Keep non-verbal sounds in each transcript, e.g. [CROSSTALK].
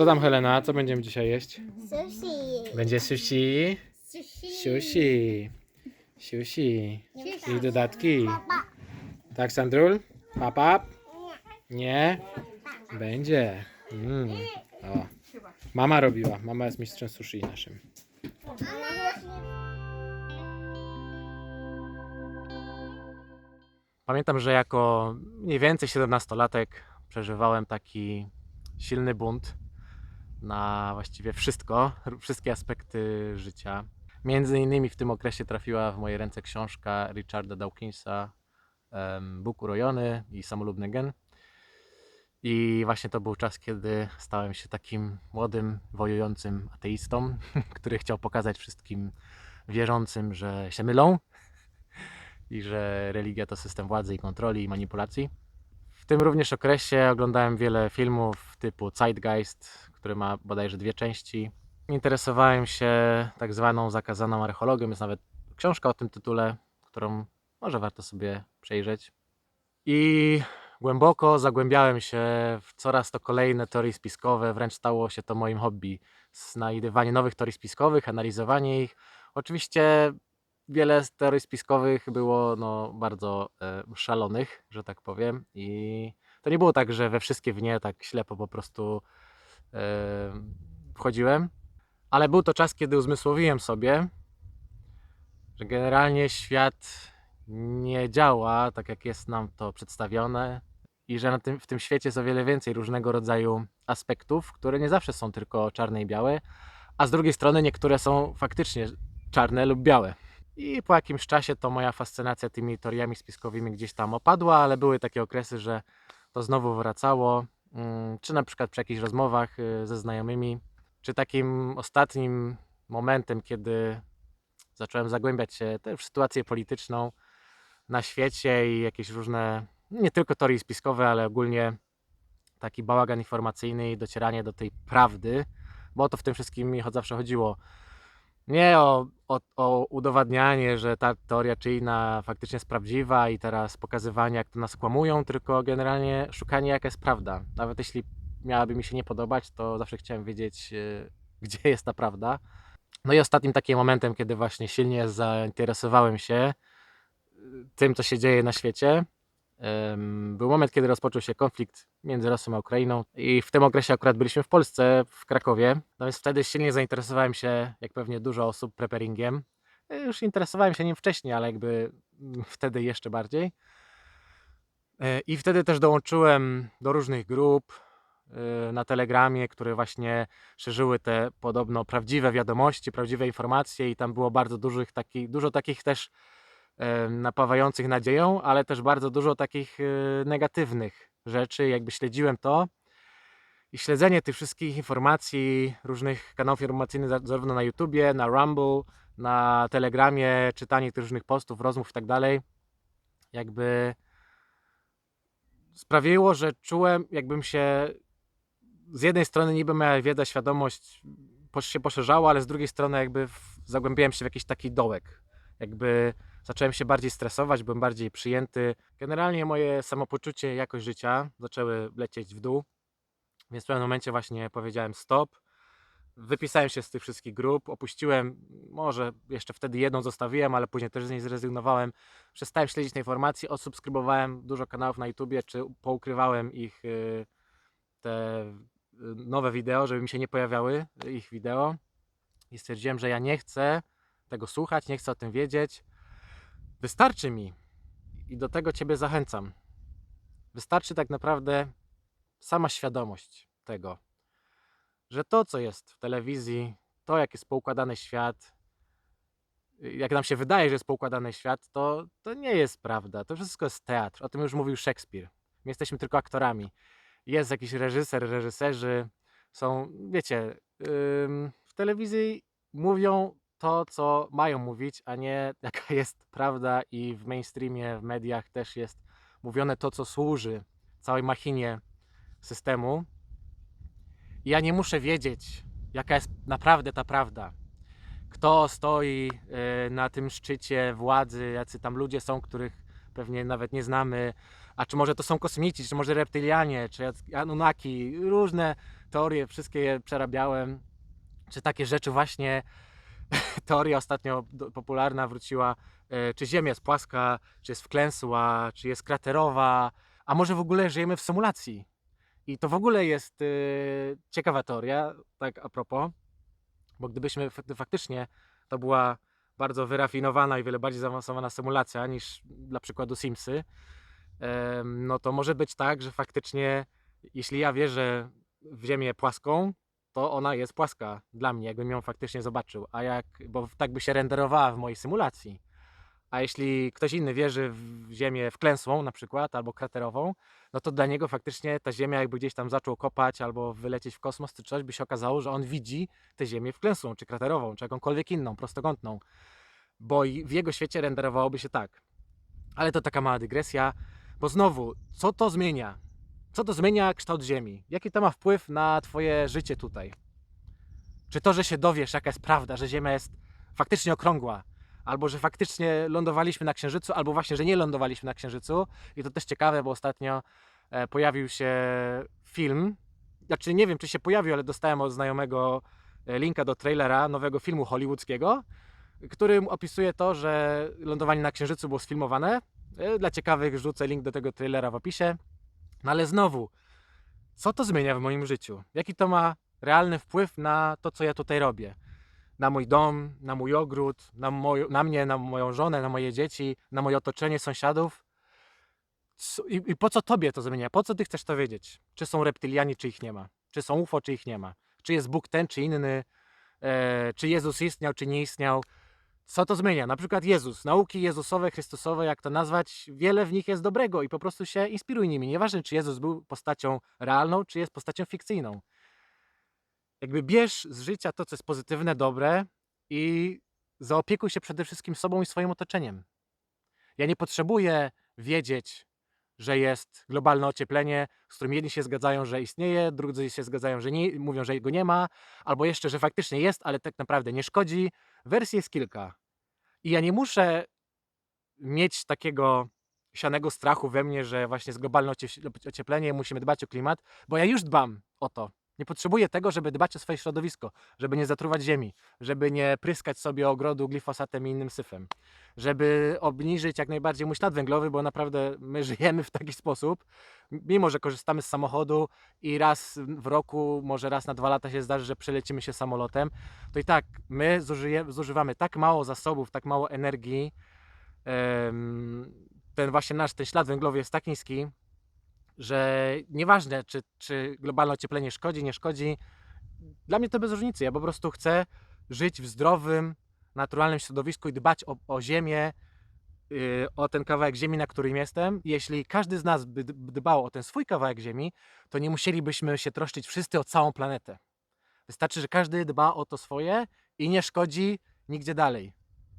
Co tam Helena? Co będziemy dzisiaj jeść? Sushi. Będzie sushi. Sushi. Sushi. Sushi. I dodatki. Papa. Tak, Sandrul? Papa? Nie? Będzie. Mm. O. Mama robiła. Mama jest mistrzem sushi naszym. Pamiętam, że jako mniej więcej 17-latek przeżywałem taki silny bunt na właściwie wszystko, wszystkie aspekty życia. Między innymi w tym okresie trafiła w moje ręce książka Richarda Dawkinsa Bóg urojony i samolubny gen. I właśnie to był czas, kiedy stałem się takim młodym, wojującym ateistą, [LAUGHS] który chciał pokazać wszystkim wierzącym, że się mylą [LAUGHS] i że religia to system władzy i kontroli i manipulacji. W tym również okresie oglądałem wiele filmów typu Zeitgeist, który ma bodajże dwie części. Interesowałem się tak zwaną zakazaną archeologią, jest nawet książka o tym tytule, którą może warto sobie przejrzeć. I głęboko zagłębiałem się w coraz to kolejne teorie spiskowe, wręcz stało się to moim hobby. Znajdywanie nowych teorii spiskowych, analizowanie ich. Oczywiście wiele z teorii spiskowych było no, bardzo e, szalonych, że tak powiem. I to nie było tak, że we wszystkie w nie tak ślepo po prostu wchodziłem. Ale był to czas, kiedy uzmysłowiłem sobie, że generalnie świat nie działa tak, jak jest nam to przedstawione, i że na tym, w tym świecie jest o wiele więcej różnego rodzaju aspektów, które nie zawsze są tylko czarne i białe, a z drugiej strony niektóre są faktycznie czarne lub białe. I po jakimś czasie to moja fascynacja tymi teoriami spiskowymi gdzieś tam opadła, ale były takie okresy, że to znowu wracało, czy na przykład przy jakichś rozmowach y, ze znajomymi, czy takim ostatnim momentem, kiedy zacząłem zagłębiać się też w sytuację polityczną na świecie i jakieś różne, nie tylko teorie spiskowe, ale ogólnie taki bałagan informacyjny i docieranie do tej prawdy, bo o to w tym wszystkim mi zawsze chodziło. Nie o, o, o udowadnianie, że ta teoria czy inna faktycznie jest prawdziwa i teraz pokazywanie, jak to nas kłamują, tylko generalnie szukanie, jaka jest prawda. Nawet jeśli miałaby mi się nie podobać, to zawsze chciałem wiedzieć, yy, [LAUGHS] gdzie jest ta prawda. No i ostatnim takim momentem, kiedy właśnie silnie zainteresowałem się yy, tym, co się dzieje na świecie, był moment, kiedy rozpoczął się konflikt między Rosją a Ukrainą i w tym okresie akurat byliśmy w Polsce, w Krakowie. No więc wtedy silnie zainteresowałem się, jak pewnie dużo osób, preparingiem. E, Już interesowałem się nim wcześniej, ale jakby mm, wtedy jeszcze bardziej. E, I wtedy też dołączyłem do różnych grup e, na Telegramie, które właśnie szerzyły te podobno prawdziwe wiadomości, prawdziwe informacje i tam było bardzo dużych takich, dużo takich też napawających nadzieją, ale też bardzo dużo takich e, negatywnych rzeczy. Jakby śledziłem to i śledzenie tych wszystkich informacji, różnych kanałów informacyjnych, za- zarówno na YouTubie, na Rumble, na Telegramie, czytanie tych różnych postów, rozmów i tak dalej, jakby sprawiło, że czułem, jakbym się z jednej strony niby moja wiedza, świadomość się poszerzała, ale z drugiej strony jakby zagłębiałem się w jakiś taki dołek. Jakby zacząłem się bardziej stresować, byłem bardziej przyjęty. Generalnie moje samopoczucie jakość życia zaczęły lecieć w dół. Więc w pewnym momencie właśnie powiedziałem stop. Wypisałem się z tych wszystkich grup, opuściłem, może jeszcze wtedy jedną zostawiłem, ale później też z niej zrezygnowałem. Przestałem śledzić te informacje, odsubskrybowałem dużo kanałów na YouTubie, czy poukrywałem ich y, te y, nowe wideo, żeby mi się nie pojawiały ich wideo. I stwierdziłem, że ja nie chcę tego słuchać, nie chcę o tym wiedzieć. Wystarczy mi i do tego Ciebie zachęcam. Wystarczy tak naprawdę sama świadomość tego, że to, co jest w telewizji, to, jak jest poukładany świat, jak nam się wydaje, że jest poukładany świat, to, to nie jest prawda. To wszystko jest teatr. O tym już mówił Szekspir. My jesteśmy tylko aktorami. Jest jakiś reżyser, reżyserzy, są, wiecie, ym, w telewizji mówią to, co mają mówić, a nie [LAUGHS] jaka jest prawda i w mainstreamie, w mediach też jest mówione to, co służy całej machinie systemu. I ja nie muszę wiedzieć, jaka jest naprawdę ta prawda. Kto stoi e, na tym szczycie władzy, jacy tam ludzie są, których pewnie nawet nie znamy, a czy może to są kosmici, czy może reptylianie, czy Anunnaki, różne teorie wszystkie je przerabiałem, czy takie rzeczy właśnie, [LAUGHS] teoria ostatnio popularna wróciła, e, czy Ziemia jest płaska, czy jest wklęsła, czy jest kraterowa, a może w ogóle żyjemy w symulacji. I to w ogóle jest e, ciekawa teoria, tak a propos, bo gdybyśmy fak- faktycznie to była bardzo wyrafinowana i wiele bardziej zaawansowana symulacja niż dla przykładu Simsy, no to może być tak, że faktycznie jeśli ja wierzę w Ziemię płaską, to ona jest płaska dla mnie, jakbym ją faktycznie zobaczył, a jak, bo tak by się renderowała w mojej symulacji. A jeśli ktoś inny wierzy w Ziemię wklęsłą na przykład, albo kraterową, no to dla niego faktycznie ta Ziemia jakby gdzieś tam zaczął kopać albo wylecieć w kosmos czy coś, by się okazało, że on widzi tę Ziemię wklęsłą, czy kraterową, czy jakąkolwiek inną, prostokątną. Bo w jego świecie renderowałoby się tak. Ale to taka mała dygresja, bo znowu, co to zmienia? Co to zmienia kształt Ziemi? Jaki to ma wpływ na Twoje życie tutaj? Czy to, że się dowiesz, jaka jest prawda, że Ziemia jest faktycznie okrągła, albo że faktycznie lądowaliśmy na Księżycu, albo właśnie, że nie lądowaliśmy na Księżycu. I to też ciekawe, bo ostatnio e, pojawił się film. Znaczy, nie wiem, czy się pojawił, ale dostałem od znajomego e, linka do trailera nowego filmu hollywoodzkiego, który opisuje to, że lądowanie na Księżycu było sfilmowane. E, Dla ciekawych rzucę link do tego trailera w opisie. No ale znowu, co to zmienia w moim życiu? Jaki to ma realny wpływ na to, co ja tutaj robię? Na mój dom, na mój ogród, na, moją, na mnie, na moją żonę, na moje dzieci, na moje otoczenie sąsiadów? Co- I, I po co tobie to zmienia? Po co ty chcesz to wiedzieć? Czy są reptyliani, czy ich nie ma? Czy są UFO, czy ich nie ma? Czy jest Bóg ten, czy inny? E, czy Jezus istniał, czy nie istniał? Co to zmienia? Na przykład Jezus, nauki Jezusowe, Chrystusowe, jak to nazwać, wiele w nich jest dobrego i po prostu się inspiruj nimi. Nieważne, czy Jezus był postacią realną, czy jest postacią fikcyjną. Jakby bierz z życia to, co jest pozytywne, dobre i zaopiekuj się przede wszystkim sobą i swoim otoczeniem. Ja nie potrzebuję wiedzieć, że jest globalne ocieplenie, z którym jedni się zgadzają, że istnieje, drudzy się zgadzają, że nie, mówią, że go nie ma, albo jeszcze, że faktycznie jest, ale tak naprawdę nie szkodzi. Wersji jest kilka. I ja nie muszę mieć takiego sianego strachu we mnie, że właśnie jest globalne ocie- ocieplenie, musimy dbać o klimat, bo ja już dbam o to. Nie potrzebuję tego, żeby dbać o swoje środowisko, żeby nie zatruwać ziemi, żeby nie pryskać sobie ogrodu glifosatem i innym syfem, żeby obniżyć jak najbardziej mój ślad węglowy, bo naprawdę my [LAUGHS] żyjemy w taki sposób, mimo że korzystamy z samochodu i raz w roku, może raz na dwa lata się zdarzy, że przelecimy się samolotem, to i tak my zużywamy tak mało zasobów, tak mało energii, ten właśnie nasz ten ślad węglowy jest tak niski, że nieważne, czy, czy globalne ocieplenie szkodzi, nie szkodzi, dla mnie to bez różnicy. Ja po prostu chcę żyć w zdrowym, naturalnym środowisku i dbać o, o ziemię, yy, o ten kawałek ziemi, na którym jestem. Jeśli każdy z nas by dbał o ten swój kawałek ziemi, to nie musielibyśmy się troszczyć wszyscy o całą planetę. Wystarczy, że każdy dba o to swoje i nie szkodzi nigdzie dalej.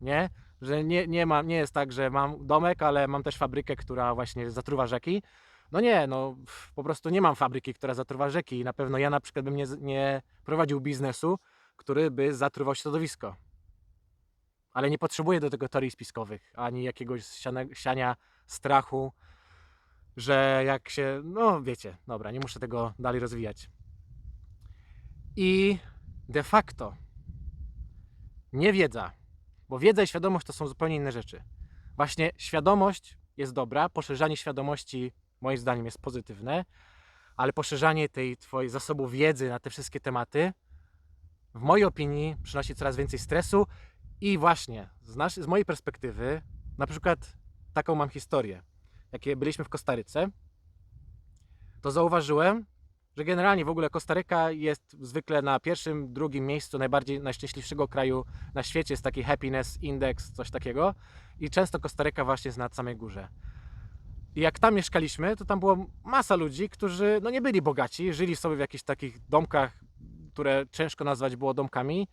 Nie? Że nie, nie, ma, nie jest tak, że mam domek, ale mam też fabrykę, która właśnie zatruwa rzeki. No nie, no po prostu nie mam fabryki, która zatruwa rzeki i na pewno ja na przykład bym nie, nie prowadził biznesu, który by zatruwał środowisko. Ale nie potrzebuję do tego teorii spiskowych, ani jakiegoś siane, siania strachu, że jak się, no wiecie, dobra, nie muszę tego dalej rozwijać. I de facto niewiedza, bo wiedza i świadomość to są zupełnie inne rzeczy. Właśnie świadomość jest dobra, poszerzanie świadomości moim zdaniem jest pozytywne, ale poszerzanie tej twojej zasobu wiedzy na te wszystkie tematy w mojej opinii przynosi coraz więcej stresu i właśnie z, nasz, z mojej perspektywy, na przykład taką mam historię. Jak byliśmy w Kostaryce, to zauważyłem, że generalnie w ogóle Kostaryka jest zwykle na pierwszym, drugim miejscu najbardziej najszczęśliwszego kraju na świecie. Jest taki happiness index, coś takiego. I często Kostaryka właśnie jest na samej górze. I jak tam mieszkaliśmy, to tam była masa ludzi, którzy no nie byli bogaci, żyli sobie w jakichś takich domkach, które ciężko nazwać było domkami.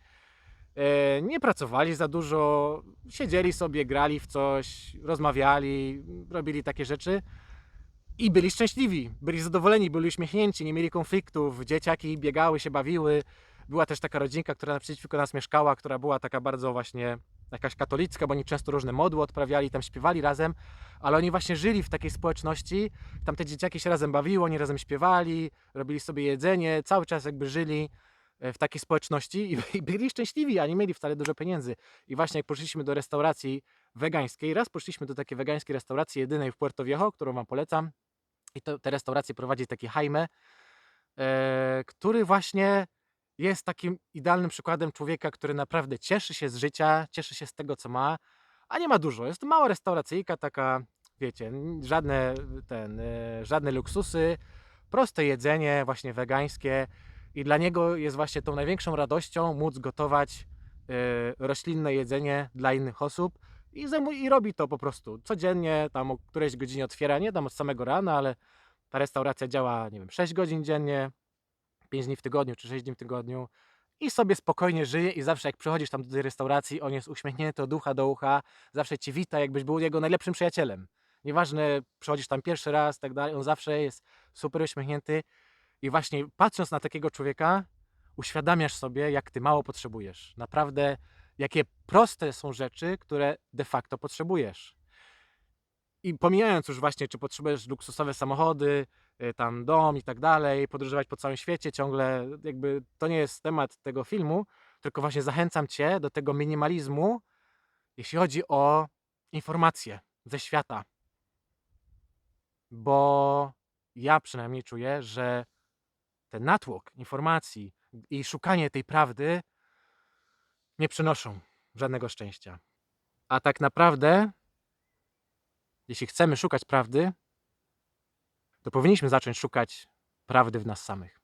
E, Nie pracowali za dużo, siedzieli sobie, grali w coś, rozmawiali, robili takie rzeczy i byli szczęśliwi, byli zadowoleni, byli uśmiechnięci, nie mieli konfliktów, dzieciaki biegały się, bawiły. Była też taka rodzinka, która naprzeciwko nas mieszkała, która była taka bardzo właśnie jakaś katolicka, bo oni często różne modły odprawiali, tam śpiewali razem, ale oni właśnie żyli w takiej społeczności, tam te dzieciaki się razem bawiły, oni razem śpiewali, robili sobie jedzenie, cały czas jakby żyli e, w takiej społeczności i, [LAUGHS] i byli szczęśliwi, a nie mieli wcale dużo pieniędzy. I właśnie jak poszliśmy do restauracji wegańskiej, raz poszliśmy do takiej wegańskiej restauracji, jedynej w Puerto Viejo, którą wam polecam, i to, te restauracje prowadzi taki Jaime, e, który właśnie jest takim idealnym przykładem człowieka, który naprawdę cieszy się z życia, cieszy się z tego, co ma, a nie ma dużo. Jest to mała restauracyjka, taka, wiecie, żadne, ten, e, żadne luksusy, proste jedzenie, właśnie wegańskie. I dla niego jest właśnie tą największą radością móc gotować e, roślinne jedzenie dla innych osób. I, zajmu- I robi to po prostu codziennie, tam o którejś godzinie otwiera, nie tam od samego rana, ale ta restauracja działa, nie wiem, 6 godzin dziennie, 5 dni w tygodniu czy 6 dni w tygodniu i sobie spokojnie żyje i zawsze jak przychodzisz tam do tej restauracji, on jest uśmiechnięty od ucha do ucha, zawsze ci wita, jakbyś był jego najlepszym przyjacielem. Nieważne, przychodzisz tam pierwszy raz, tak dalej, on zawsze jest super uśmiechnięty i właśnie patrząc na takiego człowieka, uświadamiasz sobie, jak ty mało potrzebujesz. Naprawdę, jakie proste są rzeczy, które de facto potrzebujesz. I pomijając już właśnie, czy potrzebujesz luksusowe samochody, tam dom i tak dalej, podróżować po całym świecie ciągle, jakby to nie jest temat tego filmu, tylko właśnie zachęcam Cię do tego minimalizmu, jeśli chodzi o informacje ze świata. Bo ja przynajmniej czuję, że ten natłok informacji i szukanie tej prawdy nie przynoszą żadnego szczęścia. A tak naprawdę, jeśli chcemy szukać prawdy, to powinniśmy zacząć szukać prawdy w nas samych.